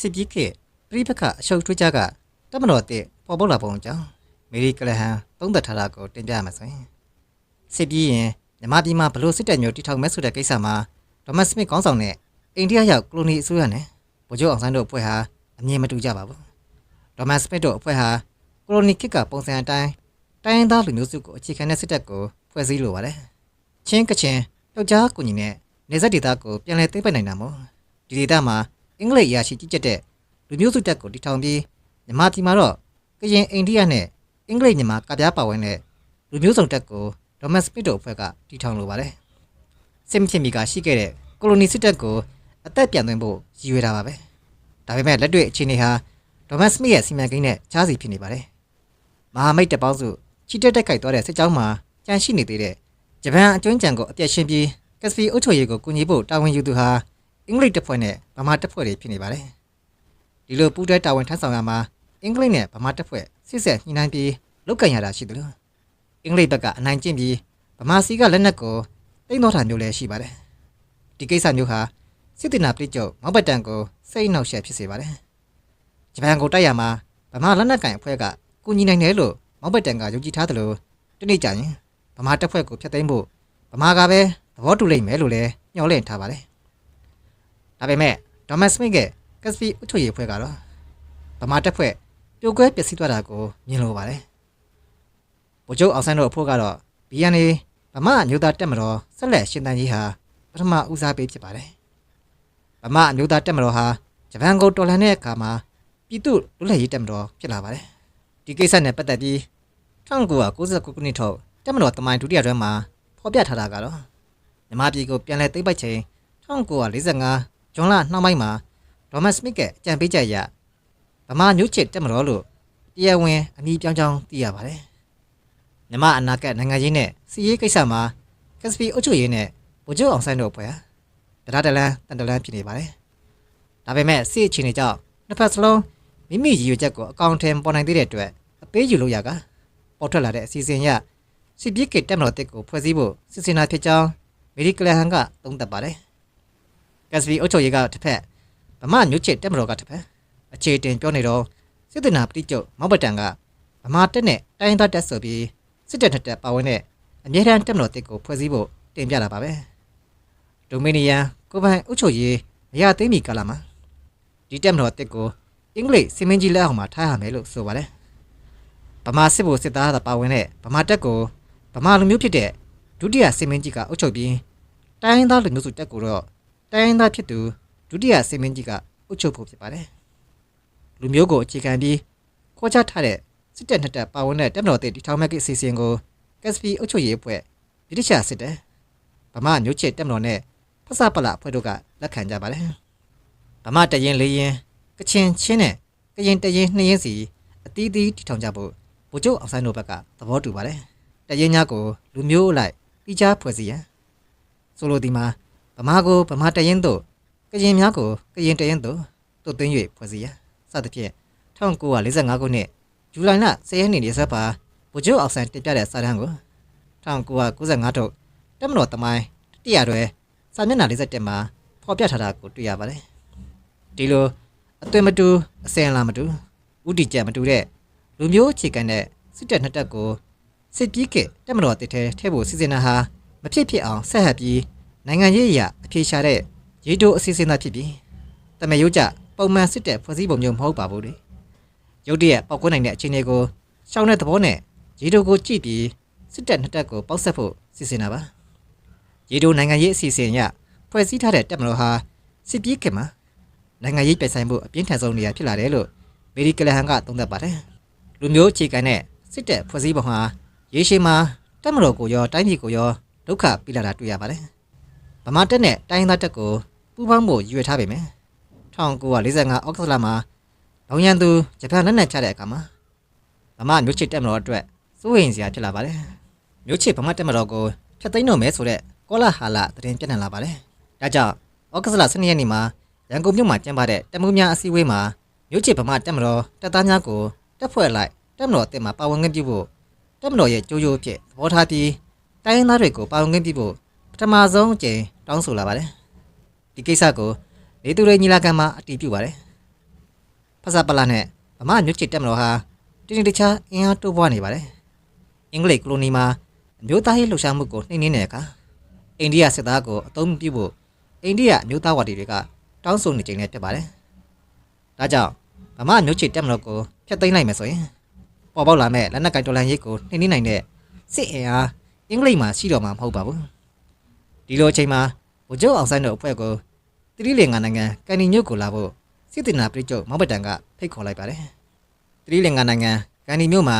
စစ်ပြေးခေတ်ပြိပခအရှုပ်ထွေးကြကတမတော်တဲ့ပေါ်ပေါက်လာပုံကြောင့်မေရီကလဟန်သုံးသက်ထားတာကိုတင်ပြရမှာဆိုရင်စစ်ပြေးရင်မြမပြည်မှာဘလို့စစ်တပ်မျိုးတီထောင်မဲဆိုတဲ့ကိစ္စမှာဒေါမတ်စမစ်ကောင်းဆောင်နဲ့အိန္ဒိယရောက်ကလိုနီအစိုးရနဲ့ဗိုလ်ချုပ်အောင်ဆန်းတို့အဖွဲ့ဟာအမြင်မတူကြပါဘူးဒေါမတ်စမစ်တို့အဖွဲ့ဟာကလိုနီခေတ်ကပုံစံအတိုင်းတိုင်းရင်းသားလူမျိုးစုကိုအခြေခံတဲ့စစ်တပ်ကိုဖွဲ့စည်းလိုပါတယ်ချင်းကချင်ယောက်ျားကိုညီနဲ့နေဆက်ဒေသကိုပြန်လည်သိမ်းပိုက်နိုင်တာမို့ဒီဒေသမှာ အင်္ဂလိပ်အရာရှိကြီးကျက်တဲ့လူမျိုးစုတပ်ကိုတီထောင်ပြီးမြန်မာပြည်မှာတော့ကရင်အိန္ဒိယနဲ့အင်္ဂလိပ်မြန်မာကပြားပါဝင်တဲ့လူမျိုးစုံတပ်ကိုဒေါမတ်စပစ်တို့အဖွဲ့ကတီထောင်လိုပါတယ်စစ်မဖြစ်မီကရှိခဲ့တဲ့ကိုလိုနီစစ်တပ်ကိုအသက်ပြန်သွင်းဖို့ရည်ရွယ်တာပါပဲဒါပေမဲ့လက်တွေ့အခြေအနေဟာဒေါမတ်စမစ်ရဲ့စီမံကိန်းနဲ့ချားစီဖြစ်နေပါတယ်မဟာမိတ်တပ်ပေါင်းစုချီတက်တက်ခိုက်သွားတဲ့စစ်ကြောင်းမှာကြန့်ရှိနေသေးတဲ့ဂျပန်အကျွမ်းကြံကိုအပြတ်ရှင်းပြီးကက်စပီအုပ်ချုပ်ရေးကိုကူညီဖို့တာဝန်ယူသူဟာ အင်္ဂလိပ်တပ်ဖွဲ့နဲ့ဗမာတပ်ဖွဲ့တွေဖြစ်နေပါတယ်ဒီလိုပူးတွဲတာဝန်ထမ်းဆောင်ရမှာအင်္ဂလိပ်နဲ့ဗမာတပ်ဖွဲ့စစ်ဆက်ညှိနှိုင်းပြီးလုပ်ကင်ရတာရှိတယ်လို့အင်္ဂလိပ်ဘက်ကအနိုင်ကျင့်ပြီးဗမာစီကလက်နက်ကိုတိမ့်တော့တာမျိုးလည်းရှိပါတယ်ဒီကိစ္စမျိုးဟာစစ်တင်နာပလိကျုပ်မောက်ပတန်ကိုစိတ်နှောက်ယှက်ဖြစ်စေပါတယ်ဂျပန်ကိုတိုက်ရမှာဗမာလက်နက်ကင်အဖွဲ့ကကူညီနိုင်တယ်လို့မောက်ပတန်ကယုံကြည်ထားတယ်လို့တနေ့ကျရင်ဗမာတပ်ဖွဲ့ကိုဖျက်သိမ်းဖို့ဗမာကပဲသဘောတူလိမ့်မယ်လို့လည်းညှော်လင့်ထားပါတယ် ဒါပေမဲ့ဒေါမတ်စမစ်ကကက်စပီအုပ်ချုပ်ရေးအဖွဲ့ကတော့ဗမာတပ်ဖွဲ့ပြိုကွဲပျက်စီးသွားတာကိုမြင်လိုပါတယ်ဗိုလ်ချုပ်အောင်ဆန်းတို့အဖို့ကတော့ BNA ဗမာအမျိုးသားတက်မတော်ဆက်လက်ရှင်တန်ကြီးဟာပထမဦးစားပေးဖြစ်ပါတယ်ဗမာအမျိုးသားတက်မတော်ဟာဂျပန်ကိုတော်လှန်တဲ့အခါမှာပြည်သူလူလက်ရေးတက်မတော်ဖြစ်လာပါတယ်ဒီကိစ္စနဲ့ပတ်သက်ပြီး1999ခုနှစ်ထုတ်တက်မတော်တမိုင်းဒုတိယတွဲမှာဖော်ပြထားတာကတော့မြန်မာပြည်ကိုပြန်လည်သိမ်းပိုက်ချိန်1945 ဇွန်လနှောင်းပိုင်းမှာဒေါမတ်စမစ်ကအကြံပေးချက်အရဗမာမျိုးချစ်တက်မတော်လို့တရားဝင်အမည်ပြောင်းကြောင်းသိရပါတယ်မြန်မာအနာဂတ်နိုင်ငံရေးနဲ့စီးရေးကိစ္စမှာကက်စပီအုပ်ချုပ်ရေးနဲ့ဗိုလ်ချုပ်အောင်ဆန်းတို့အဖွဲ့ဟာတရားတလန်းတန်တလန်းဖြစ်နေပါတယ်ဒါပေမဲ့စစ်အခြေအနေကြောင့်နှစ်ဖက်စလုံးမိမိရည်ရွယ်ချက်ကိုအကောင့်ထဲပေါ်နိုင်သေးတဲ့အတွက်အပေးယူလို့ရကပေါ်ထွက်လာတဲ့အစီအစဉ်ရစစ်ပြေးကတက်မတော်တက်ကိုဖွဲ့စည်းဖို့စစ်စင်တာဖြစ်ကြောင်းမေရီကလဟန်ကသုံးသပ်ပါတယ် ကက်စပီအုပ်ချုပ်ရေးကတစ်ဖက်ဗမာမျိုးချစ်တက်မတော်ကတစ်ဖက်အခြေတင်ပြောနေတော့စစ်တနာပတိကျုပ်မောက်ပတန်ကဗမာတက်နဲ့တိုင်းသားတက်ဆိုပြီးစစ်တပ်ထက်တက်ပါဝင်တဲ့အမြဲတမ်းတက်မတော်တက်ကိုဖွဲ့စည်းဖို့တင်ပြလာပါပဲဒိုမီနီယန်ကိုပိုင်အုပ်ချုပ်ရေးအရာသိမ်းမီကာလမှာဒီတက်မတော်တက်ကိုအင်္ဂလိပ်စင်မင်းကြီးလက်အောက်မှာထားရမယ်လို့ဆိုပါတယ်ဗမာစစ်ဘိုလ်စစ်သားသာပါဝင်တဲ့ဗမာတက်ကိုဗမာလူမျိုးဖြစ်တဲ့ဒုတိယစင်မင်းကြီးကအုပ်ချုပ်ပြီးတိုင်းရင်းသားလူမျိုးစုတက်ကိုတော့ တိုင်းရင်းသားဖြစ်သူဒုတိယစင်မင်းကြီးကအုပ်ချုပ်ဖို့ဖြစ်ပါတယ်လူမျိုးကိုအခြေခံပြီးခေါ်ချထားတဲ့စစ်တပ်နှစ်တပ်ပါဝင်တဲ့တပ်မတော်တဲ့တီထောင်မဲ့ကိအစီအစဉ်ကိုကက်စပီအုပ်ချုပ်ရေးအဖွဲ့ဗြိတိရှစစ်တပ်ဗမာမျိုးချစ်တပ်မတော်နဲ့ဖဆပလအဖွဲ့တို့ကလက်ခံကြပါတယ်ဗမာတရင်လေးရင်ကချင်ချင်းနဲ့ကရင်တရင်နှစ်ရင်စီအသီးသီးတီထောင်ကြဖို့ဗိုလ်ချုပ်အောင်ဆန်းတို့ဘက်ကသဘောတူပါတယ်တရင်ညာကိုလူမျိုးအလိုက်ပြီးချာဖွဲ့စည်းရန်ဆိုလိုဒီမှာ ဗမာကိုဗမာတရင်တို့ကရင်များကိုကရင်တရင်တို့တုတ်သိမ်း၍ဖွဲ့စည်းရန်စသဖြင့်1945ခုနှစ်ဇူလိုင်လ10ရက်နေ့ရက်စွဲပါဗိုလ်ချုပ်အောင်ဆန်းတင်ပြတဲ့စာတမ်းကို1995ထုတ်တက်မတော်တမိုင်းတရရွယ်စာမျက်နှာ47မှာဖော်ပြထားတာကိုတွေ့ရပါတယ်ဒီလိုအသွင်မတူအစင်လာမတူဥတီကြမတူတဲ့လူမျိုးအခြေခံတဲ့စစ်တပ်နှစ်တပ်ကိုစစ်ပြေးကတက်မတော်တစ်ထဲထဲဖို့စီစဉ်တာဟာမဖြစ်ဖြစ်အောင်ဆက်ဟပ်ပြီး နိုင်ငံရေးအရာအပြေရှာတဲ့ရေတိုအစီအစဉ်သာဖြစ်ပြီးတမယုတ်ကြပုံမှန်စစ်တပ်ဖွဲ့စည်းပုံမျိုးမဟုတ်ပါဘူးလေရုတ်တရက်ပောက်ကွနိုင်တဲ့အခြေအနေကိုရှောင်းတဲ့သဘောနဲ့ရေတိုကိုကြည့်ပြီးစစ်တပ်နှစ်တပ်ကိုပေါက်ဆက်ဖို့စီစဉ်တာပါရေတိုနိုင်ငံရေးအစီအစဉ်အရဖွဲ့စည်းထားတဲ့တက်မတော်ဟာစစ်ပြေးကမှာနိုင်ငံရေးပြိုင်ဆိုင်မှုအပြင်းထန်ဆုံးနေရာဖြစ်လာတယ်လို့မေရီကလဟန်ကသုံးသပ်ပါတယ်လူမျိုးအခြေခံတဲ့စစ်တပ်ဖွဲ့စည်းပုံဟာရေရှည်မှာတက်မတော်ကိုရောတိုင်းပြည်ကိုရောဒုက္ခပြလာတာတွေ့ရပါတယ် ဗမာတက်နဲ့တိုင်းသားတက်ကိုပူးပေါင်းဖို့ရွေထားပေမယ့်1945ဩဂုတ်လမှာလောင်ရန်သူဂျပန်လက်နက်ချတဲ့အခါမှာဗမာမျိုးချစ်တက်မတော်အတွက်စိုးရိမ်စရာဖြစ်လာပါတယ်မျိုးချစ်ဗမာတက်မတော်ကိုဖျက်သိမ်းတော့မယ်ဆိုတဲ့ကောလာဟာလသတင်းပြန့်နှံ့လာပါတယ်ဒါကြောင့်ဩဂုတ်လ12ရက်နေ့မှာရန်ကုန်မြို့မှာကျင်းပတဲ့တက်မှုများအစည်းအဝေးမှာမြို့ချစ်ဗမာတက်မတော်တပ်သားများကိုတက်ဖွဲ့လိုက်တက်မတော်အစ်စ်မှာပါဝင်ခွင့်ပြုဖို့တက်မတော်ရဲ့ကြိုးကြိုးဖြစ်သဘောထားပြီးတိုင်းရင်းသားတွေကိုပါဝင်ခွင့်ပြုဖို့ ပထမဆုံးအကြိမ်တောင်းဆိုလာပါတယ်ဒီကိစ္စကိုနေသူတွေညီလာခံမှာအတည်ပြုပါတယ်ဖဆပလာနဲ့ဗမာမြို့ချစ်တက်မတော်ဟာတင်းတင်းတခြားအင်အားတိုးပွားနေပါတယ်အင်္ဂလိပ်ကလိုနီမှာအမျိုးသားရေးလှုပ်ရှားမှုကိုနှိမ့်နှင်းတဲ့အခါအိန္ဒိယစစ်သားကိုအသုံးပြုဖို့အိန္ဒိယအမျိုးသားဝါဒီတွေကတောင်းဆိုနေကြတယ်ဖြစ်ပါတယ်ဒါကြောင့်ဗမာမြို့ချစ်တက်မတော်ကိုဖျက်သိမ်းလိုက်မယ်ဆိုရင်ပေါ်ပေါက်လာမဲ့လက်နက်ကင်တော်လန်ရေးကိုနှိမ့်နှင်းနိုင်တဲ့စစ်အင်အားအင်္ဂလိပ်မှာရှိတော့မှာမဟုတ်ပါဘူး ဒီလိုအချိန်မှာဗိုလ်ချုပ်အောင်ဆန်းတို့အဖွဲ့ကိုတိရိလင်္ကာနိုင်ငံကန်နီမြို့ကိုလာဖို့စစ်တင်နာပြည်ချုပ်မောင်ပတန်ကဖိတ်ခေါ်လိုက်ပါတယ်တိရိလင်္ကာနိုင်ငံကန်နီမြို့မှာ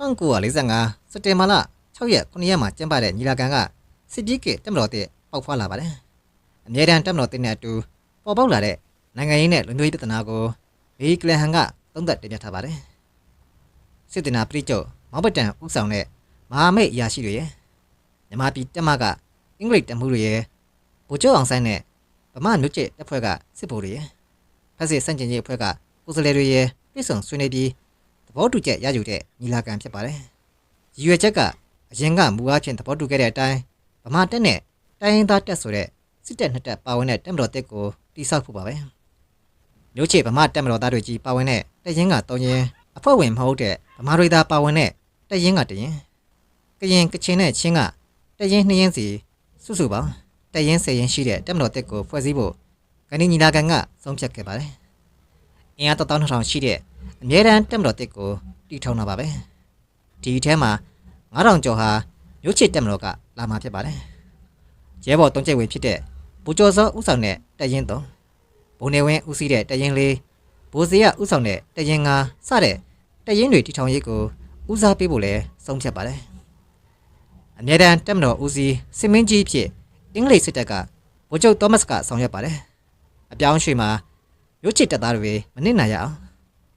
1945စက်တင်ဘာလ6ရက်9ရက်မှာကျင်းပတဲ့ညီလာခံကစစ်ပြေးကတက်မတော်တဲ့ပေါက်ဖွာလာပါတယ်အမြဲတမ်းတက်မတော်တဲ့နဲ့အတူပေါ်ပေါက်လာတဲ့နိုင်ငံရေးနဲ့လူမျိုးရေးပြဿနာကိုဘေးကလဟန်ကသုံးသပ်တင်ပြထားပါတယ်စစ်တင်နာပြည်ချုပ်မောင်ပတန်ဦးဆောင်တဲ့မဟာမိတ်အရာရှိတွေရဲ့မြန်မာပြည်တက်မက အင်္ဂလိပ်တမှုတွေရဲ့ဗိုလ်ချုပ်အောင်ဆန်းနဲ့ဗမာမြို့ကျတပ်ဖွဲ့ကစစ်ဗိုလ်တွေရဲ့ဖက်စစ်စန့်ကျင်ရေးအဖွဲ့ကကိုယ်စားလှယ်တွေရဲ့ပြည်ဆောင်ဆွေးနွေးပြီးသဘောတူချက်ရယူတဲ့ညီလာခံဖြစ်ပါတယ်။ရည်ရွယ်ချက်ကအရင်ကမူအားဖြင့်သဘောတူခဲ့တဲ့အတိုင်းဗမာတပ်နဲ့တိုင်းရင်းသားတပ်ဆိုတဲ့စစ်တပ်နှစ်တပ်ပါဝင်တဲ့တပ်မတော်တပ်ကိုတိစောက်ဖို့ပါပဲ။မြို့ချေဗမာတပ်မတော်သားတွေကြီးပါဝင်တဲ့တပ်ရင်းက၃ရင်းအဖွဲ့ဝင်မဟုတ်တဲ့ဗမာတွေသားပါဝင်တဲ့တပ်ရင်းကတရင်ကရင်ကချင်နဲ့ချင်းကတပ်ရင်းနှစ်ရင်းစီ စုစုပေါင်းတပ်ရင်း၁၀ရင်းရှိတဲ့တပ်မတော်တပ်ကိုဖွဲ့စည်းဖို့ကဏီညီလာခံကဆုံးဖြတ်ခဲ့ပါတယ်။အင်အားတစ်သောင်းနှစ်ထောင်ရှိတဲ့အမြဲတမ်းတပ်မတော်တပ်ကိုတီထောင်တာပါပဲ။ဒီအထဲမှာ9000ကျော်ဟာမြို့ချစ်တပ်မတော်ကလာမှာဖြစ်ပါတယ်။ရဲဘော်တုံးကျိတ်ဝေဖြစ်တဲ့ဘူကျော်စောဦးဆောင်တဲ့တပ်ရင်း3ဘုံနေဝင်းဦးစီးတဲ့တပ်ရင်း4ဘိုးစရဦးဆောင်တဲ့တပ်ရင်း5စတဲ့တပ်ရင်းတွေတီထောင်ရေးကိုဦးစားပေးဖို့လဲဆုံးဖြတ်ပါတယ်။ အမြဲတမ်းတပ်မတော်ဦးစီးစစ်မင်းကြီးဖြစ်အင်္ဂလိပ်စစ်တပ်ကဗိုလ်ချုပ်သောမတ်ကဆောင်ရွက်ပါတယ်။အပြောင်းရွှေ့မှာရုပ်ချစ်တပ်သားတွေမနစ်နာရအောင်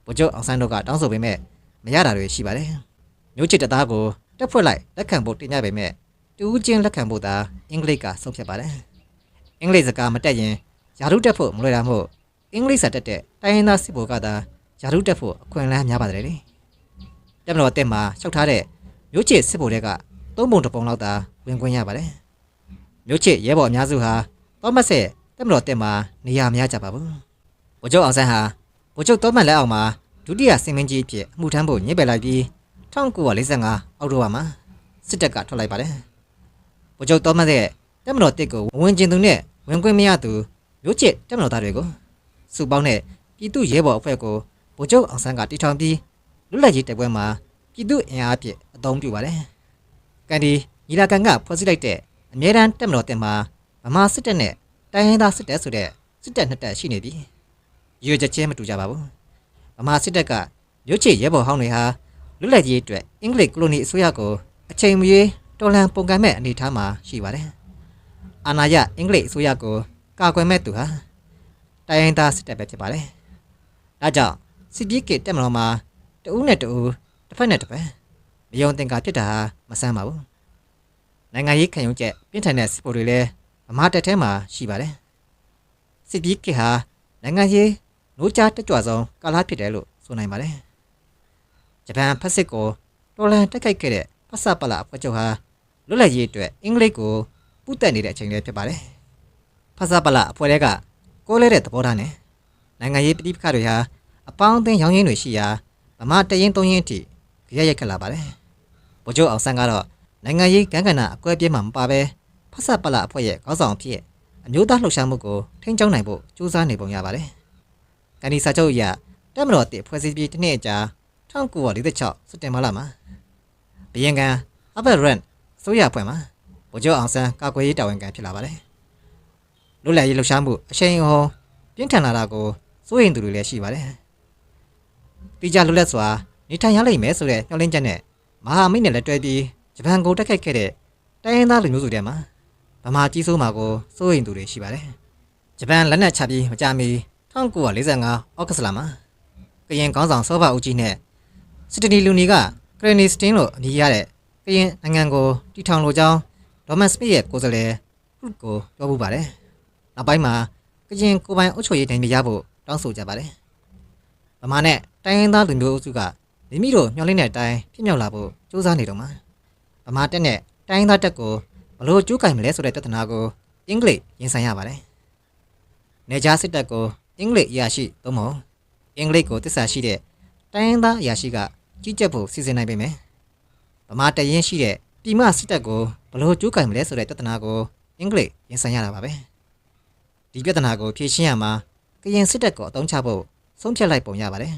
ဗိုလ်ချုပ်အောင်ဆန်းတို့ကတောင်းဆိုပေမဲ့မရတာတွေရှိပါတယ်။ရုပ်ချစ်တပ်သားကိုတက်ဖွဲ့လိုက်လက်ခံဖို့တင်ပြပေမဲ့တူးချင်းလက်ခံဖို့သာအင်္ဂလိပ်ကဆုံးဖြတ်ပါတယ်။အင်္ဂလိပ်စကားမတက်ရင်ယာရုတက်ဖို့မလွယ်တာမို့အင်္ဂလိပ်စာတက်တဲ့တိုင်းရင်းသားစစ်ဗိုလ်ကသာယာရုတက်ဖို့အခွင့်အလမ်းများပါတယ်လေ။တက်မတော်တက်မှာလျှောက်ထားတဲ့ရုပ်ချစ်စစ်ဗိုလ်တွေက သုံးပုံတစ်ပုံလောက်သာဝင်ခွင့်ရပါတယ်။မြို့ချစ်ရဲဘော်အများစုဟာတောမတ်ဆက်တက်မတော်တက်မှာနေရာမရကြပါဘူး။ဗိုလ်ချုပ်အောင်ဆန်းဟာဗိုလ်ချုပ်တောမတ်လက်အောက်မှာဒုတိယစင်မင်းကြီးအဖြစ်အမှုထမ်းဖို့ညှစ်ပယ်လိုက်ပြီး1945အောက်တိုဘာမှာစစ်တပ်ကထွက်လိုက်ပါတယ်။ဗိုလ်ချုပ်တောမတ်ရဲ့တက်မတော်တက်ကိုဝင်ကျင်သူနဲ့ဝင်ခွင့်မရသူမြို့ချစ်တက်မတော်သားတွေကိုစုပေါင်းတဲ့ပြည်သူရဲဘော်အဖွဲ့ကိုဗိုလ်ချုပ်အောင်ဆန်းကတီထောင်ပြီးလွတ်လပ်ရေးတိုက်ပွဲမှာပြည်သူအင်အားအဖြစ်အသုံးပြုပါတယ်။ ကန်ဒီညီလာခံကဖွဲ့စည်းလိုက်တဲ့အမြဲတမ်းတက်မတော်တင်မှာဗမာစစ်တပ်နဲ့တိုင်းရင်းသားစစ်တပ်ဆိုတဲ့စစ်တပ်နှစ်တပ်ရှိနေပြီရွေချက်ချင်းမတူကြပါဘူးဗမာစစ်တပ်ကမြို့ချစ်ရဲဘော်ဟောင်းတွေဟာလွတ်လပ်ရေးအတွက်အင်္ဂလိပ်ကိုလိုနီအစိုးရကိုအချိန်မရွေးတော်လှန်ပုံကံမဲ့အနေအထားမှာရှိပါတယ်အာဏာရအင်္ဂလိပ်အစိုးရကိုကာကွယ်မဲ့သူဟာတိုင်းရင်းသားစစ်တပ်ပဲဖြစ်ပါတယ်ဒါကြောင့်စစ်ပြေးကတက်မတော်မှာတဦးနဲ့တဦးတစ်ဖက်နဲ့တစ်ဖက်မယုံသင်္ကာဖြစ်တာဟာမ ဆန်းပါဘူးနိုင်ငံရေးခံယူချက်ပြင်းထန်တဲ့စစ်ဗိုလ်တွေလည်းဗမာတပ်ထဲမှာရှိပါတယ်။စစ်ပြီးခေတ်ဟာနိုင်ငံရေးနိုးကြားတက်ကြွဆုံးကာလဖြစ်တယ်လို့ဆိုနိုင်ပါတယ်။ဂျပန်ဖက်စစ်ကိုတော်လန်တက်ခိုက်ခဲ့တဲ့ဖဆပလာအဖွဲ့ချုပ်ဟာလွတ်လပ်ရေးအတွက်အင်္ဂလိပ်ကိုပူးတက်နေတဲ့အချိန်လေးဖြစ်ပါတယ်။ဖဆပလာအဖွဲ့တွေကကိုးလဲတဲ့သဘောထားနဲ့နိုင်ငံရေးပြည်ပခါတွေဟာအပေါင်းအသင်းရောင်းရင်းတွေရှိရာဗမာတရင်သုံးရင်အထိကြရရက်ခက်လာပါတယ်။ ဗိုလ်ချုပ်အောင်ဆန်းကတော့နိုင်ငံရေးကံကဏ္ဍအကွဲပြဲမှာမပါဘဲဖဆပလအဖွဲ့ရဲ့ခေါင်းဆောင်ဖြစ်အမျိုးသားလှုပ်ရှားမှုကိုထိန်းကျောင်းနိုင်ဖို့ကြိုးစားနေပုံရပါတယ်။ကန်ဒီစာချုပ်အရတက်မတော်တစ်ဖွဲ့စည်းပြီးတစ်နှစ်အကြာ1946စက်တင်ဘာလမှာဘယင်ကန်အဘက်ရန်ဆိုရအဖွဲ့မှာဗိုလ်ချုပ်အောင်ဆန်းကာကွယ်ရေးတာဝန်ခံဖြစ်လာပါတယ်။လွတ်လပ်ရေးလှုပ်ရှားမှုအရှိန်အဟုန်ပြင်းထန်လာတာကိုစိုးရိမ်သူတွေလည်းရှိပါတယ်။တိကျလွတ်လပ်စွာနေထိုင်ရလိမ့်မယ်ဆိုတဲ့ညှော်လင့်ချက်နဲ့ မဟာမိတ်နဲ့လက်တွဲပြီးဂျပန်ကိုတက်ခိုက်ခဲ့တဲ့တိုင်းရင်းသားလူမျိုးစုတွေမှာဗမာကြီးစိုးမှာကိုစိုးရိမ်သူတွေရှိပါတယ်။ဂျပန်လက်နက်ချပြီးမကြမီ1945ဩဂတ်လမှာကရင်ကောင်းဆောင်စောဘဦးကြီးနဲ့စစ်တနီလူနီကကရနီစတင်းလို့အမည်ရတဲ့ကရင်နိုင်ငံကိုတီထောင်လိုကြောင်းဒေါ်မတ်စမစ်ရဲ့ကိုယ်စားလှယ်ဖရုတ်ကိုပြောမှုပါတယ်။နောက်ပိုင်းမှာကရင်ကိုပိုင်အုပ်ချုပ်ရေးတိုင်းမရဖို့တောင်းဆိုကြပါတယ်။ဗမာနဲ့တိုင်းရင်းသားလူမျိုးစုက မိမိတို့မျှော်လင့်တဲ့အတိုင်းဖြစ်မြောက်လာဖို့ကြိုးစားနေတော့မှာဗမာတက်နဲ့တိုင်းရင်းသားတက်ကိုဘလို့ကျူးကင်မလဲဆိုတဲ့ပြဿနာကိုအင်္ဂလိပ်ရင်ဆိုင်ရပါတယ်။နေကြားစစ်တပ်ကိုအင်္ဂလိပ်အရာရှိသုံးမဟုတ်အင်္ဂလိပ်ကိုတစ္ဆာရှိတဲ့တိုင်းရင်းသားအရာရှိကကြီးကြပ်ဖို့စီစဉ်နိုင်ပေမယ်ဗမာတရင်ရှိတဲ့ပြည်မစစ်တပ်ကိုဘယ်လို့ကြိုးကင်မလဲဆိုတဲ့ပြဿနာကိုအင်္ဂလိပ်ရင်ဆိုင်ရတာပါပဲဒီပြဿနာကိုဖြေရှင်းရမှာကရင်စစ်တပ်ကိုအသုံးချဖို့ဆုံးဖြတ်လိုက်ပုံရပါတယ်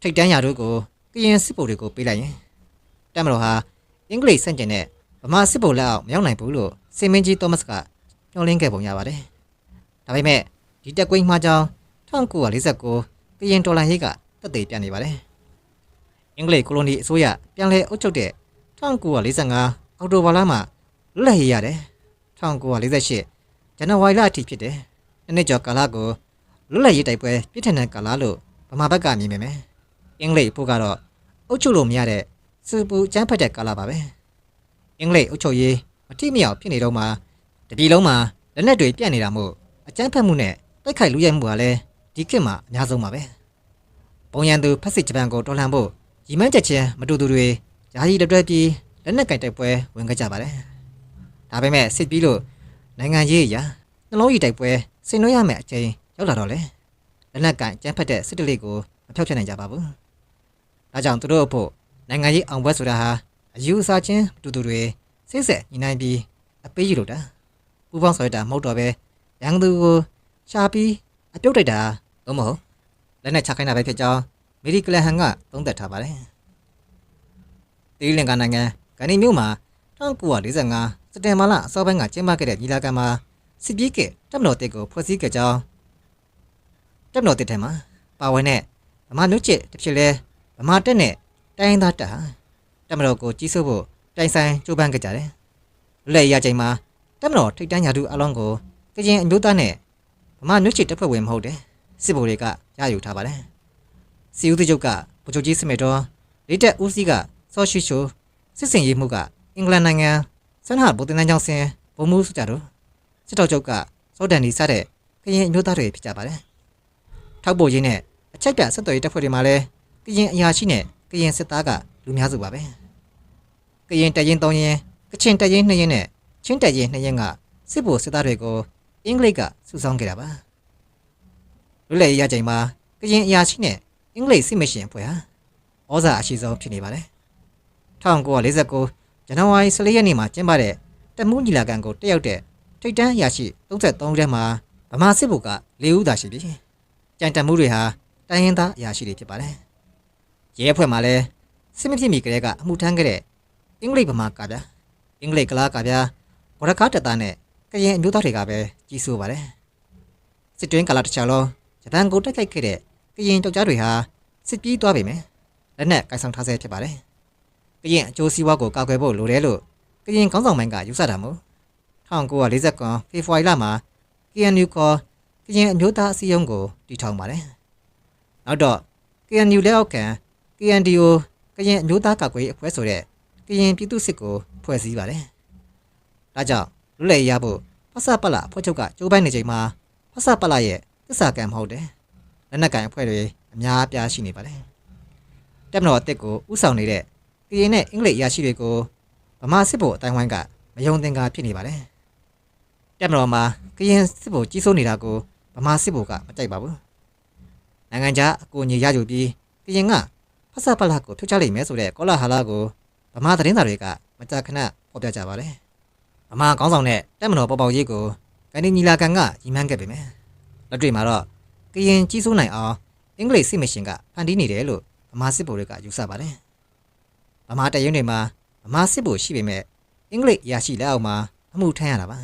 ထိတ်တန်းရာတို့ကိုကရင်စစ်ဗိုလ်တွေကိုပေးလိုက်ရင်တက်မတော်ဟာအင်္ဂလိပ်စန့်ကျင်တဲ့ဗမာစစ်ဗိုလ်လက်အောက်မရောက်နိုင်ဘူးလို့စင်မင်းကြီးသောမတ်ကညှော်လင်းခဲ့ပုံရပါတယ်ဒါပေမဲ့ဒီတက်ကွင်းမှာကြောင်း1949ကရင်ဒေါ်လာရေးကတက်သေးပြနေပါတယ်အင်္ဂလိပ်ကိုလိုနီအစိုးရပြန်လည်အုပ်ချုပ်တဲ့1945အောက်တိုဘာလမှာလွတ်လပ်ရေးရတယ်1948ဇန်နဝါရီလအထိဖြစ်တယ်နှစ်နှစ်ကျော်ကာလကိုလွတ်လပ်ရေးတိုက်ပွဲပြည့်ထန်တဲ့ကာလလို့ဗမာဘက်ကမြင်မိမယ် အင်္ဂလိပ်ဖို့ကတော့အုပ်ချုပ်လို့မရတဲ့စူပူကျန်းဖက်တဲ့ကာလပါပဲအင်္ဂလိပ်အုပ်ချုပ်ရေးမတိမယောက်ဖြစ်နေတော့မှတပြည်လုံးမှာလက်နက်တွေပြန့်နေတာမို့အကျန်းဖက်မှုနဲ့တိုက်ခိုက်လူရဲမှုကလည်းဒီခေတ်မှာအများဆုံးပါပဲပုံရန်သူဖက်စစ်ဂျပန်ကိုတော်လှန်ဖို့ရီမန်းချက်ချင်းမတူသူတွေယာယီလက်တွဲပြီးလက်နက်ကင်တိုက်ပွဲဝင်ခဲ့ကြပါတယ်ဒါပေမဲ့စစ်ပြီးလို့နိုင်ငံရေးအရာနှလုံးရည်တိုက်ပွဲဆင်နွှဲရမယ့်အချိန်ရောက်လာတော့လေလက်နက်ကင်ကျန်းဖက်တဲ့စစ်တလိကိုမဖြောက်ချနိုင်ကြပါဘူး ဒါကြောင့်သူတို့အဖို့နိုင်ငံရေးအောင်ပွဲဆိုတာဟာအယူအဆချင်းမတူသူတွေစိတ်ဆက်ညီနိုင်ပြီးအပေးယူလို့တာပူပေါင်းဆွဲတာမဟုတ်တော့ပဲရန်သူကိုရှာပြီးအပြုတ်တိုက်တာတော့မဟုတ်လက်နဲ့ချခိုင်းတာပဲဖြစ်ကြောင်းမေရီကလဟန်ကသုံးသပ်ထားပါတယ်။တီလင်္ကာနိုင်ငံဂန်နီမြို့မှာ1945စက်တင်ဘာလအစောပိုင်းကကျင်းပခဲ့တဲ့ညီလာခံမှာစစ်ပြေးကတပ်မတော်တပ်ကိုဖွဲ့စည်းခဲ့ကြောင်းတပ်မတော်တပ်ထဲမှာပါဝင်တဲ့ဗမာမျိုးချစ်တစ်ဖြစ်လဲ ဗမာတပ်နဲ့တိုင်းရင်းသားတပ်ဟာတပ်မတော်ကိုကြီးစိုးဖို့တိုင်ဆိုင်ကြိုးပမ်းခဲ့ကြတယ်။လက်ရချိန်မှာတပ်မတော်ထိပ်တန်းရာထူးအလုံးကိုကရင်အမျိုးသားနဲ့ဗမာမျိုးချစ်တပ်ဖွဲ့ဝင်မဟုတ်တယ်စစ်ဗိုလ်တွေကရယူထားပါတယ်စီဦးသူချုပ်ကဗိုလ်ချုပ်ကြီးစမေတော်လေးတက်ဦးစီးကစောရှိချိုစစ်စင်ရေးမှုကအင်္ဂလန်နိုင်ငံဆန်ဟာဗိုလ်တင်တန်းကျောင်းဆင်းဘုံမှုစုကြတို့စစ်တော်ချုပ်ကစောဒန်ဒီစတဲ့ကရင်အမျိုးသားတွေဖြစ်ကြပါတယ်ထောက်ပို့ရင်းနဲ့အချက်ပြဆက်တော်ရေးတပ်ဖွဲ့တွေမှာလည်း ကရင်အရာရှိနဲ့ကရင်စစ်သားကလူများစုပါပဲကရင်တရင်၃ရင်ကချင်တရင်၂ရင်နဲ့ချင်းတရင်၂ရင်ကစစ်ဗိုလ်စစ်သားတွေကိုအင်္ဂလိပ်ကစုဆောင်းခဲ့တာပါလွတ်လပ်ရေးရချိန်မှာကရင်အရာရှိနဲ့အင်္ဂလိပ်စစ်မရှင်အဖွဲ့ဟာဩဇာအရှိဆုံးဖြစ်နေပါတယ်1949ဇန်နဝါရီ14ရက်နေ့မှာကျင်းပတဲ့တမှုညီလာခံကိုတက်ရောက်တဲ့ထိပ်တန်းအရာရှိ33ဦးထဲမှာဗမာစစ်ဗိုလ်က4ဦးသာရှိပြီးကြံတမှုတွေဟာတိုင်းရင်းသားအရာရှိတွေဖြစ်ပါတယ် ရဲအဖွဲ့မှာလည်းစစ်မဖြစ်မီကလေးကအမှုထမ်းခဲ့တဲ့အင်္ဂလိပ်ဗမာကဗျာအင်္ဂလိပ်ကလားကဗျာဝရကားတက်သားနဲ့ကရင်အမျိုးသားတွေကပဲကြီးစိုးပါတယ်စစ်တွင်းကာလတစ်ချောင်းလုံးဂျပန်ကိုတိုက်ခိုက်ခဲ့တဲ့ကရင်တောက်ကြားတွေဟာစစ်ပြေးသွားပြီမယ်လက်နက်ကင်ဆောင်ထားဆဲဖြစ်ပါတယ်ကရင်အကျိုးစီးပွားကိုကာကွယ်ဖို့လိုတယ်လို့ကရင်ခေါင်းဆောင်ပိုင်းကယူဆတာမို့1949ဖေဖော်ဝါရီလမှာ KNU ခေါ်ကရင်အမျိုးသားအစည်းအရုံးကိုတည်ထောင်ပါတယ်နောက်တော့ KNU လက်အောက်ခံ KNDO ကရင်အမျိုးသားကာကွယ်ရေးအဖွဲ့ဆိုတဲ့ကရင်ပြည်သူ့စစ်ကိုဖွဲ့စည်းပါတယ်ဒါကြောင့်လွတ်လပ်ရဖို့ဖဆပလအဖွဲ့ချုပ်ကကြိုးပမ်းနေချိန်မှာဖဆပလရဲ့သစ္စာကံမဟုတ်တယ်လက်နက်ကင်အဖွဲ့တွေအများအပြားရှိနေပါတယ်တက်မတော်အစ်စ်ကိုဥဆောင်နေတဲ့ကရင်နဲ့အင်္ဂလိပ်အရာရှိတွေကိုဗမာစစ်ဗိုလ်အတိုင်းဝိုင်းကမယုံသင်္ကာဖြစ်နေပါတယ်တက်မတော်မှာကရင်စစ်ဗိုလ်ကြီးစိုးနေတာကိုဗမာစစ်ဗိုလ်ကမကြိုက်ပါဘူးနိုင်ငံခြားအကူအညီရယူပြီးကရင်က ဖဆပလကိုထုတ်ချလိုက်မယ်ဆိုတဲ့ကောလာဟာလာကိုဗမာသတင်းစာတွေကမကြာခဏဖော်ပြကြပါတယ်ဗမာကောင်းဆောင်တဲ့တက်မတော်ပေါ်ပေါရေးကိုကန်ဒီနီလာကန်ကကြီးမှန်းခဲ့ပေမယ်လက်တွေ့မှာတော့ကရင်ကြီးစိုးနိုင်အောင်အင်္ဂလိပ်စစ်မရှင်ကဖန်တီးနေတယ်လို့ဗမာစစ်ဗိုလ်တွေကယူဆပါတယ်ဗမာတရင်တွေမှာဗမာစစ်ဗိုလ်ရှိပေမဲ့အင်္ဂလိပ်ရရှိလက်အောက်မှာအမှုထမ်းရတာပါ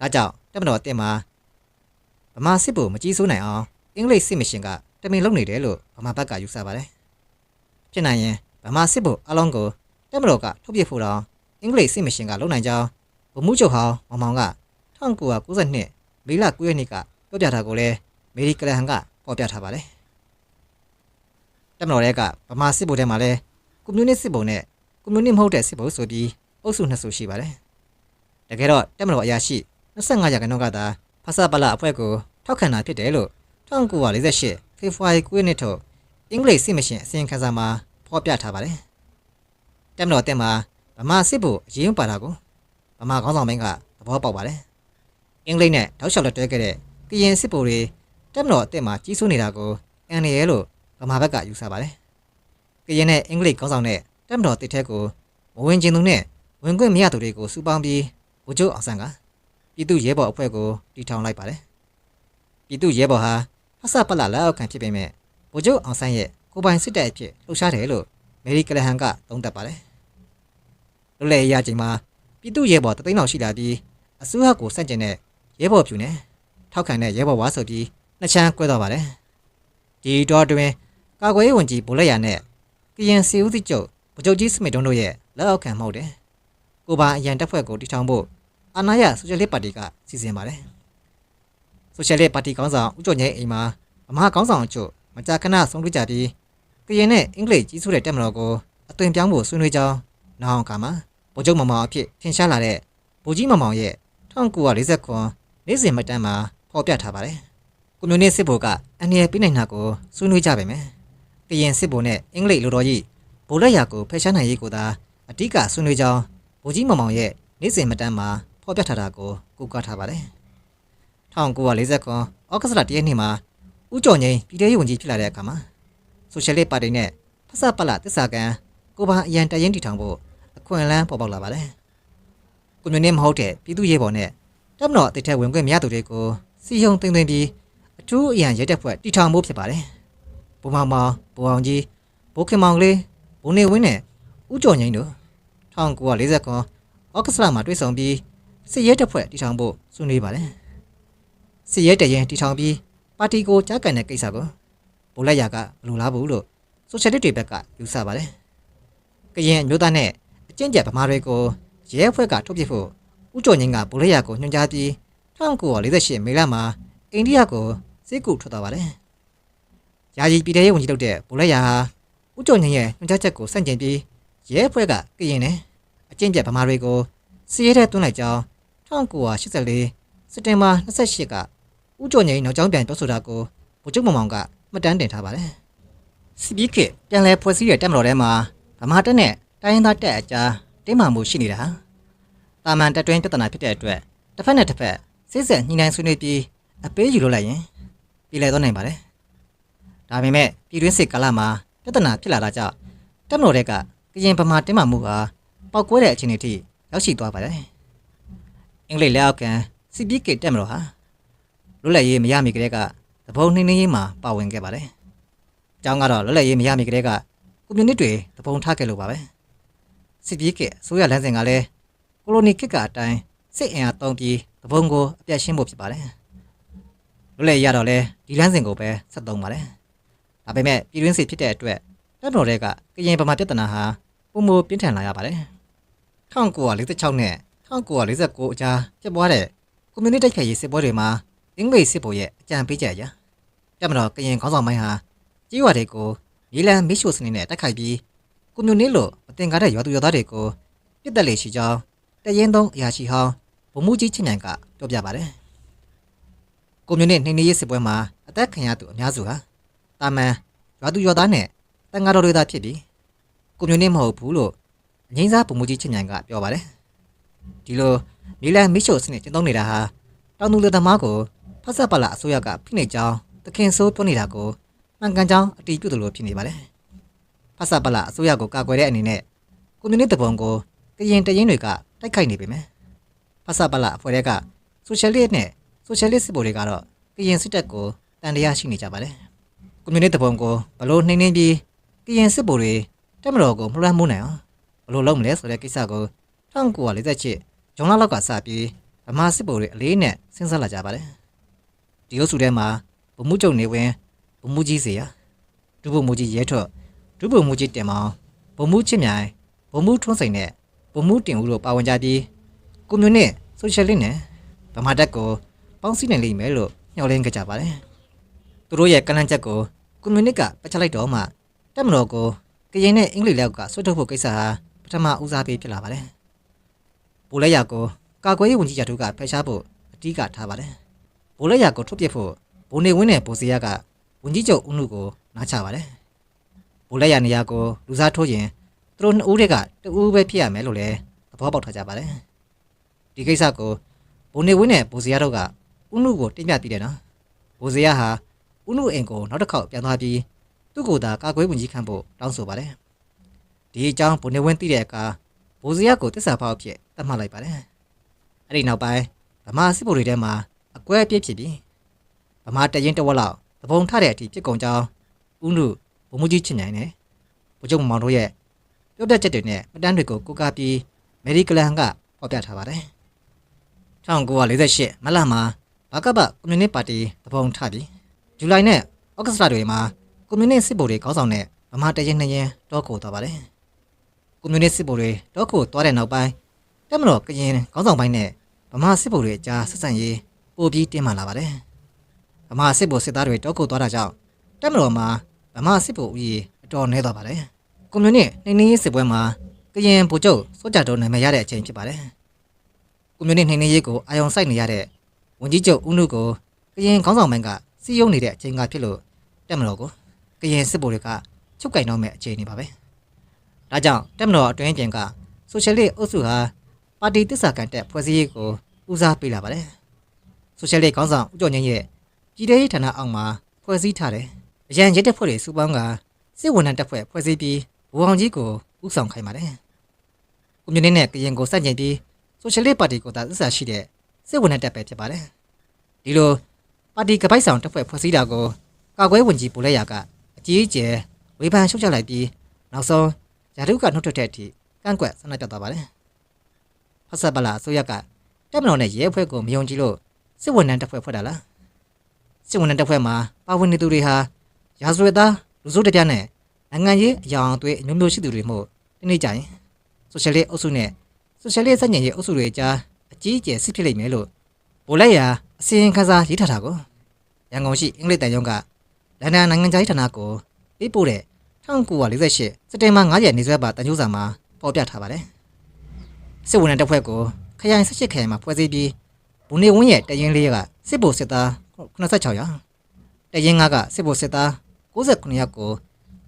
ဒါကြောင့်တက်မတော်အစ်မှာဗမာစစ်ဗိုလ်မကြီးစိုးနိုင်အောင်အင်္ဂလိပ်စစ်မရှင်ကတမင်လုပ်နေတယ်လို့ဗမာဘက်ကယူဆပါတယ် ဖြစ်နိုင်ရင်ဗမာစစ်ဗိုလ်အလုံးကိုတက်မတော်ကထုတ်ပြဖို့တော့အင်္ဂလိပ်စစ်မရှင်ကလုံနိုင်ကြောင်းဗမှုချုပ်ဟောင်းမောင်မောင်က1992မေလ9ရက်နေ့ကပြောပြတာကိုလည်းမေရီကလဟန်ကပေါ်ပြထားပါတယ်။တက်မတော်ရဲကဗမာစစ်ဗိုလ်ထဲမှာလည်းကွန်မြူနစ်စစ်ဗိုလ်နဲ့ကွန်မြူနစ်မဟုတ်တဲ့စစ်ဗိုလ်ဆိုပြီးအုပ်စုနှစ်စုရှိပါတယ်။တကယ်တော့တက်မတော်အရာရှိ25ရာခိုင်နှုန်းကသာဖဆပလအဖွဲ့ကိုထောက်ခံတာဖြစ်တယ်လို့1948ဖေဖော်ဝါရီ9ရက်နေ့ထုတ် အင်္ဂလိပ်စစ်မရှင်အစီရင်ခံစာမှာဖော်ပြထားပါတယ်။တက်မတော်တက်မှာဗမာစစ်ဗိုလ်အရင်ပါတာကိုဗမာခေါင်းဆောင်ပိုင်းကသဘောပေါက်ပါတယ်။အင်္ဂလိပ်နဲ့တောက်လျှောက်လက်တွဲခဲ့တဲ့ကရင်စစ်ဗိုလ်တွေတက်မတော်အစ်စ်မှာကြီးစိုးနေတာကိုအန်ရဲလို့ဗမာဘက်ကယူဆပါတယ်။ကရင်နဲ့အင်္ဂလိပ်ခေါင်းဆောင်တဲ့တက်မတော်တစ်ထက်ကိုမဝင်ကျင်သူနဲ့ဝင်ခွင့်မရသူတွေကိုစူပေါင်းပြီးဗိုလ်ချုပ်အောင်ဆန်းကပြည်သူရဲဘော်အဖွဲ့ကိုတီထောင်လိုက်ပါတယ်။ပြည်သူရဲဘော်ဟာဖဆပလလက်အောက်ခံဖြစ်ပေမဲ့ ဗိုလ်ချုပ်အောင်ဆန်းရဲ့ကိုယ်ပိုင်စစ်တပ်အဖြစ်လှုပ်ရှားတယ်လို့မေရီကလဟန်ကသုံးသပ်ပါတယ်။လွတ်လပ်ရေးရချိန်မှာပြည်သူရဲဘော်တသိန်းလောက်ရှိလာပြီးအစိုးရကိုစန့်ကျင်တဲ့ရဲဘော်ဖြူနဲ့ထောက်ခံတဲ့ရဲဘော်ဝါဆိုပြီးနှစ်ချမ်းကွဲသွားပါတယ်။ဒီတော့တွင်ကာကွယ်ရေးဝန်ကြီးဗိုလ်လက်ရနဲ့ကရင်စီဦးစီးချုပ်ဗိုလ်ချုပ်ကြီးစမစ်တုံးတို့ရဲ့လက်အောက်ခံမဟုတ်တယ်။ကိုပါအရန်တပ်ဖွဲ့ကိုတီထောင်ဖို့အာဏာရဆိုရှယ်လစ်ပါတီကစီစဉ်ပါတယ်။ဆိုရှယ်လစ်ပါတီခေါင်းဆောင်ဦးကျော်ငိမ့်အိမ်မှာဗမာခေါင်းဆောင်အချို့ မကြာခဏဆုံးဖြတ်ကြပြီးကရင်နဲ့အင်္ဂလိပ်ကြီးစိုးတဲ့တက်မတော်ကိုအသွင်ပြောင်းဖို့ဆွေးနွေးကြောင်းနောက်အခါမှာဗိုလ်ချုပ်မောင်မောင်အဖြစ်ထင်ရှားလာတဲ့ဗိုလ်ကြီးမောင်မောင်ရဲ့1940ခုနေ့စဉ်မတန်းမှာဖော်ပြထားပါတယ်။ကွန်မြူနစ်စစ်ဗိုလ်ကအန်ရယ်ပြနိုင်တာကိုဆွေးနွေးကြပါမယ်။ကရင်စစ်ဗိုလ်နဲ့အင်္ဂလိပ်လူတော်ကြီးဗိုလ်လက်ရာကိုဖယ်ရှားနိုင်ရေးကိုသာအဓိကဆွေးနွေးကြောင်းဗိုလ်ကြီးမောင်မောင်ရဲ့နေ့စဉ်မတန်းမှာဖော်ပြထားတာကိုကိုးကားထားပါတယ်။1940ခုဩဂတ်လ1ရက်နေ့မှာ ဦးကျော်ငိမ့်ပြည်ထောင်ရေးဝန်ကြီးဖြစ်လာတဲ့အခါမှာဆိုရှယ်လစ်ပါတီနဲ့ဖဆပလတစ္ဆာကန်ကိုပါအရန်တရင်တီထောင်ဖို့အခွင့်အလမ်းပေါ်ပေါက်လာပါတယ်။ကွန်မြူနစ်မဟုတ်တဲ့ပြည်သူ့ရေးပေါ်နဲ့တပ်မတော်အသစ်ထက်ဝင်ခွင့်မရသူတွေကိုစီယုံသိမ်းသွင်းပြီးအထူးအရန်ရဲတပ်ဖွဲ့တီထောင်ဖို့ဖြစ်ပါတယ်။ဘုံမောင်မောင်ဘိုးအောင်ကြီးဘိုးခင်မောင်ကလေးဘုံနေဝင်းနဲ့ဦးကျော်ငိမ့်တို့1940ခုဩဂတ်လမှာတွေ့ဆုံပြီးစစ်ရဲတပ်ဖွဲ့တီထောင်ဖို့ဆွေးနွေးပါတယ်။စစ်ရဲတရင်တီထောင်ပြီး ပါတီကိုကြားကန်တဲ့ကိစ္စကိုဗိုလ်လက်ရာကမလိုလားဘူးလို့ဆိုရှယ်လစ်တွေဘက်ကယူဆပါတယ်။ကရင်အမျိုးသားနဲ့အကျင့်ကြံဗမာတွေကိုရဲအဖွဲ့ကထုတ်ပစ်ဖို့ဦးကျော်ငင်းကဗိုလ်လက်ရာကိုညွှန်ကြားပြီး1948မေလမှာအိန္ဒိယကိုစစ်ကူထွက်သွားပါတယ်။ယာယီပြည်ထရေးဝန်ကြီးလုပ်တဲ့ဗိုလ်လက်ရာဟာဦးကျော်ငင်းရဲ့ညွှန်ကြားချက်ကိုဆန့်ကျင်ပြီးရဲအဖွဲ့ကကရင်နဲ့အကျင့်ကြံဗမာတွေကိုစီးရဲတဲ့တွန်းလိုက်ကြောင်း1984စက်တင်ဘာ28က ဦးကျော်ငိန်နောက်ကျောင်းပြန်ပြောဆိုတာကိုဗိုလ်ချုပ်မောင်မောင်ကမှတ်တမ်းတင်ထားပါတယ်။စီပီးကပြန်လဲဖွဲ့စည်းတဲ့တက်မတော်ထဲမှာဗမာတက်နဲ့တိုင်းရင်းသားတက်အကြားတင်းမာမှုရှိနေတာဟာတာမန်တက်တွင်းပြဿနာဖြစ်တဲ့အတွက်တစ်ဖက်နဲ့တစ်ဖက်စိတ်ဆက်ညှိနှိုင်းဆွေးနွေးပြီးအပေးယူလို့လိုက်ရင်ပြည်လဲသွားနိုင်ပါတယ်။ဒါပေမဲ့ပြည်တွင်းစစ်ကာလမှာပြဿနာဖြစ်လာတာကြောင့်တက်မတော်တွေကကရင်ဗမာတင်းမာမှုဟာပောက်ကွဲတဲ့အခြေအနေထိရောက်ရှိသွားပါတယ်။အင်္ဂလိပ်လက်အောက်ခံစီပီးကတက်မတော်ဟာ လွတ်လပ်ရေးမရမီကလေးကသဘုံနှင်းနှင်းရေးမှာပါဝင်ခဲ့ပါတယ်။အကြောင်းကတော့လွတ်လပ်ရေးမရမီကလေးကကွန်မြူနစ်တွေသဘုံထားခဲ့လို့ပါပဲ။စစ်ပြေးကအစိုးရလမ်းစဉ်ကလည်းကိုလိုနီခေတ်ကအတိုင်းစစ်အင်အားသုံးပြီးသဘုံကိုအပြတ်ရှင်းဖို့ဖြစ်ပါတယ်။လွတ်လပ်ရတော့လဲဒီလမ်းစဉ်ကိုပဲဆက်သုံးပါတယ်။ဒါပေမဲ့ပြည်တွင်းစစ်ဖြစ်တဲ့အတွက်တပ်တော်တွေကကရင်ဗမာပြည်ထနာဟာပုံမပြင်းထန်လာရပါတယ်။1946နဲ့1949အကြားဖြစ်ပွားတဲ့ကွန်မြူနစ်တိုက်ခိုက်ရေးစစ်ပွဲတွေမှာ အင်္ဂလိပ်စစ်ဗိုလ်ရဲ့အကြံပေးချက်အရတပ်မတော်ကရင်ခေါင်းဆောင်ပိုင်းဟာကြီးရွာတွေကိုမြေလံမီးရှို့စနစ်နဲ့တိုက်ခိုက်ပြီးကွန်မြူနစ်လို့မတင်ကားတဲ့ရွာသူရွာသားတွေကိုပြစ်တက်လေရှိကြောင်းတရင်သုံးအရာရှိဟောင်းဗိုလ်မှူးကြီးချင်းမြန်ကပြောပြပါတယ်။ကွန်မြူနစ်နှိမ်နင်းရေးစစ်ပွဲမှာအသက်ခံရသူအများစုဟာတာမန်ရွာသူရွာသားနဲ့တန်ဃာတော်တွေသာဖြစ်ပြီးကွန်မြူနစ်မဟုတ်ဘူးလို့ငိမ့်စားဗိုလ်မှူးကြီးချင်းမြန်ကပြောပါတယ်။ဒီလိုမြေလံမီးရှို့စနစ်ကျင့်သုံးနေတာဟာတောင်သူလူသမားကို ဖတ်ဆက်ပါလာအစိုးရကဖိနှိပ်ကြောင်းတခင်ဆိုးပြောနေတာကိုမှန်ကန်ကြောင်းအတီးပြုတ်တယ်လို့ဖြစ်နေပါတယ်။ဖတ်ဆက်ပါလာအစိုးရကိုကာကွယ်တဲ့အနေနဲ့ကွန်မြူနစ်တပုံကိုကရင်တရင်တွေကတိုက်ခိုက်နေပေမယ့်ဖတ်ဆက်ပါလာအဖွဲ့တွေကဆိုရှယ်လစ်နဲ့ဆိုရှယ်လစ်စစ်ဗိုလ်တွေကတော့ကရင်စစ်တပ်ကိုတန်တရားရှိနေကြပါတယ်။ကွန်မြူနစ်တပုံကိုဘလို့နှိမ့်နှင်းပြီးကရင်စစ်ဗိုလ်တွေတက်မတော်ကိုမလွှမ်းမိုးနိုင်အောင်ဘလို့လုပ်မလဲဆိုတဲ့ကိစ္စကို1948ဂျွန်လာလောက်ကစပြီးဗမာစစ်ဗိုလ်တွေအလေးနဲ့စဉ်းစားလာကြပါတယ်။ ဒီအုပ်စုထဲမှာဗိုလ်မှူးချုပ်နေဝင်ဗိုလ်မှူးကြီးစေရဒုဗိုလ်မှူးကြီးရဲထွတ်ဒုဗိုလ်မှူးကြီးတင်မောင်ဗိုလ်မှူးချစ်မြိုင်ဗိုလ်မှူးထွန်းစိန်နဲ့ဗိုလ်မှူးတင်ဦးတို့ပါဝင်ကြပြီးကွန်မြူနစ်ဆိုရှယ်လစ်နဲ့ဗမာတပ်ကိုပေါင်းစည်းနိုင်လိမ့်မယ်လို့ညှော်လင့်ကြကြပါတယ်။သူတို့ရဲ့ကန့်လန့်ချက်ကိုကွန်မြူနစ်ကပတ်ချလိုက်တော့မှတက်မတော်ကိုကရင်နဲ့အင်္ဂလိပ်လောက်ကဆွတ်ထုတ်ဖို့ကိစ္စဟာပထမဦးစားပေးဖြစ်လာပါတယ်။ပိုလဲရကိုကာကွယ်ရေးဝန်ကြီးရာထူးကဖယ်ရှားဖို့အတီးကထားပါတယ်။ ဘိုးလက်ရကိုထုတ်ပစ်ဖို့ဘိုးနေဝင်းနဲ့ဘိုးစီယာကဝန်ကြီးချုပ်ဦးနုကိုနားချပါတယ်။ဘိုးလက်ရနေရာကိုလူစားထိုးရင်သူတို့နှစ်ဦးတက်ကတဦးပဲဖြစ်ရမယ်လို့လည်းသဘောပေါက်ထားကြပါတယ်။ဒီကိစ္စကိုဘိုးနေဝင်းနဲ့ဘိုးစီယာတို့ကဦးနုကိုတင်ပြပြီးတယ်နော်။ဘိုဇေယဟာဦးနုအင်ကိုနောက်တစ်ခေါက်ပြန်သွားပြီးသူ့ကိုယ်သာကာကွယ်ဝင်ကြီးခံဖို့တောင်းဆိုပါတယ်ဒီအကြောင်းဘုံနေဝင်းသိတဲ့အခါဘိုဇေယကိုတစ္ဆာဖောက်ဖြစ်တတ်မှတ်လိုက်ပါတယ်အဲ့ဒီနောက်ပိုင်းဗမာစစ်ဗိုလ်တွေထဲမှာ အကွဲအပြစ်ဖြစ်ပြီးဗမာတရင်တဝက်လောက်သဘုံထတဲ့အထိဖြစ်ကုန်ကြောင်းဦးနုဘုံမူကြီးချင်နိုင်တယ်ဗိုလ်ချုပ်မောင်တို့ရဲ့ပြောပြချက်တွေနဲ့မတန်းတွေကိုကိုးကားပြီးမယ်ရီကလန်ကဖော်ပြထားပါတယ်1948မလမှာဘာကပကွန်မြူနစ်ပါတီသဘုံထပြီးဇူလိုင်နဲ့ဩဂတ်စ်လတွေမှာကွန်မြူနစ်စစ်ဗိုလ်တွေခေါင်းဆောင်တဲ့ဗမာတရင်နှစ်ရင်တောကိုသွားပါတယ်ကွန်မြူနစ်စစ်ဗိုလ်တွေတောကိုသွားတဲ့နောက်ပိုင်းတက်မတော်ကရင်ခေါင်းဆောင်ပိုင်းနဲ့ဗမာစစ်ဗိုလ်တွေအကြားဆက်ဆံရေး ပိုပြီးတင်းမာလာပါတယ်ဗမာစစ်ဗိုလ်စစ်သားတွေတောကိုသွားတာကြောင့်တက်မတော်မှာဗမာစစ်ဗိုလ်ဦးရေအတော်နည်းသွားပါတယ်ကွန်မြူနစ်နှိမ်နင်းရေးစစ်ပွဲမှာကရင်ဗိုလ်ချုပ်စောကြတော်နာမည်ရတဲ့အချိန်ဖြစ်ပါတယ်ကွန်မြူနစ်နှိမ်နင်းရေးကိုအာရုံစိုက်နေရတဲ့ဝန်ကြီးချုပ်ဦးနုကိုကရင်ခေါင်းဆောင်ပိုင်းကစီးယုံနေတဲ့အချိန်ကဖြစ်လို့တက်မတော်ကိုကရင်စစ်ဗိုလ်တွေကချုပ်ကင်တော့မဲ့အချိန်နေပါပဲဒါကြောင့်တက်မတော်အတွင်းပြင်ကဆိုရှယ်လစ်အုပ်စုဟာပါတီတစ္ဆာကန်တက်ဖွဲ့စည်းရေးကိုဦးစားပေးလာပါတယ် ဆိုရှယ်လစ်ခေါင်းဆောင်ဦးကျော်ငင်းရဲ့ပြည်ထောင်ရေးဌာနအောက်မှာဖွဲ့စည်းထားတယ်အရန်ရဲတပ်ဖွဲ့တွေစုပေါင်းကစစ်ဝန်ထမ်းတပ်ဖွဲ့ဖွဲ့စည်းပြီးဘူအောင်ကြီးကိုဦးဆောင်ခိုင်းပါတယ်ကွန်မြူနစ်နဲ့ကရင်ကိုစန့်ကျင်ပြီးဆိုရှယ်လစ်ပါတီကိုသာသစ္စာရှိတဲ့စစ်ဝန်ထမ်းတပ်ပဲဖြစ်ပါတယ်ဒီလိုပါတီကပိုက်ဆောင်တပ်ဖွဲ့ဖွဲ့စည်းတာကိုကာကွယ်ဝင်ကြီးပူလက်ရာကအကြီးအကျယ်ဝေဖန်ရှုတ်ချလိုက်ပြီးနောက်ဆုံးယာတုကနှုတ်ထွက်တဲ့အထိကန့်ကွက်ဆန္ဒပြသွားပါတယ်ဖတ်ဆက်ပလာအစိုးရကတပ်မတော်နဲ့ရဲအဖွဲ့ကိုမယုံကြည်လို့ စစ်ဝန်ထမ်းတပ်ဖွဲ့ဖွဲ့တာလားစစ်ဝန်ထမ်းတပ်ဖွဲ့မှာပါဝင်နေသူတွေဟာရာဇဝတ်သားလူစုတပြနဲ့နိုင်ငံရေးအယောင်အသွေးအမျိုးမျိုးရှိသူတွေမို့ဒီနေ့ကျရင်ဆိုရှယ်လစ်အုပ်စုနဲ့ဆိုရှယ်လစ်စညင်ရေးအုပ်စုတွေကြားအကြီးအကျယ်စစ်ဖြစ်လိမ့်မယ်လို့ဗိုလ်လိုက်ရာအစီရင်ခံစာရေးထားတာကိုရန်ကုန်ရှိအင်္ဂလိပ်တန်ရုံးကလန်ဒန်နိုင်ငံသားဌာနကိုပေးပို့တဲ့1948စက်တင်ဘာ9ရက်နေ့စွဲပါတန်ကျိုးစာမှာပေါ်ပြထားပါတယ်စစ်ဝန်ထမ်းတပ်ဖွဲ့ကိုခရိုင်18ခရိုင်မှာဖွဲ့စည်းပြီး ဘူနေဝင်းရဲ့တရင်လေးကစစ်ဗိုလ်စစ်သား86ရာတရင်9ကစစ်ဗိုလ်စစ်သား69ယောက်ကို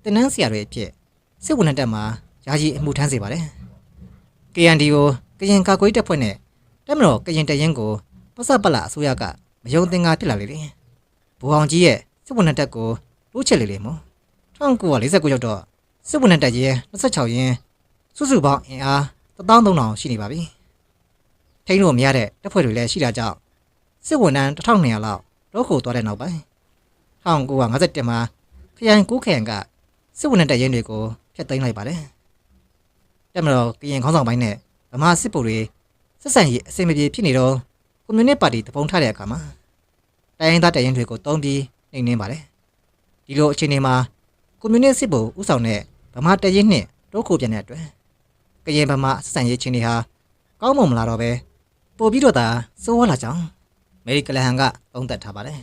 တင်နန်းဆရာတွေအဖြစ်စစ်ဝန်ထမ်းတပ်မှာယာယီအမှုထမ်းစေပါတယ် KNDO ကရင်ကာကွယ်တပ်ဖွဲ့နဲ့တပ်မတော်ကရင်တရင်ကိုပစပလအစိုးရကမယုံသင်္ကာဖြစ်လာလေတယ်။ဘူအောင်ကြီးရဲ့စစ်ဝန်တပ်ကိုတိုးချဲ့လေလေမို့1949ရောက်တော့စစ်ဝန်တပ်ရဲ့26ရင်းစုစုပေါင်းအင်အား13000ရှိနေပါပြီ။ ထိန်းလို့မရတဲ့တပ်ဖွဲ့တွေလည်းရှိတာကြောင့်စစ်ဝန်ထမ်း1200လောက်တော့ခိုသွားတဲ့နောက်ပိုင်း1951မှာခရိုင်ကူးခရိုင်ကစစ်ဝန်တပ်ရင်းတွေကိုဖျက်သိမ်းလိုက်ပါတယ်။တပ်မတော်ကရင်ခေါင်းဆောင်ပိုင်းနဲ့ဗမာစစ်ဗိုလ်တွေဆက်ဆံရေးအဆင်မပြေဖြစ်နေတော့ကွန်မြူနစ်ပါတီတပုံထားတဲ့အခါမှာတိုင်းရင်းသားတရင်တွေကိုတုံးပြီးနှိမ်နင်းပါတယ်ဒီလိုအခြေအနေမှာကွန်မြူနစ်စစ်ဗိုလ်ဦးဆောင်တဲ့ဗမာတရင်နှင့်တိုးခိုပြန်တဲ့အတွက်ကရင်ဗမာဆက်ဆံရေးချင်းတွေဟာကောင်းမွန်မလာတော့ပဲ ပို့ပြီးတော့သာစိုးဝါလာကြောင်းအမေရိကန်ဟန်ကသုံးသပ်ထားပါတယ်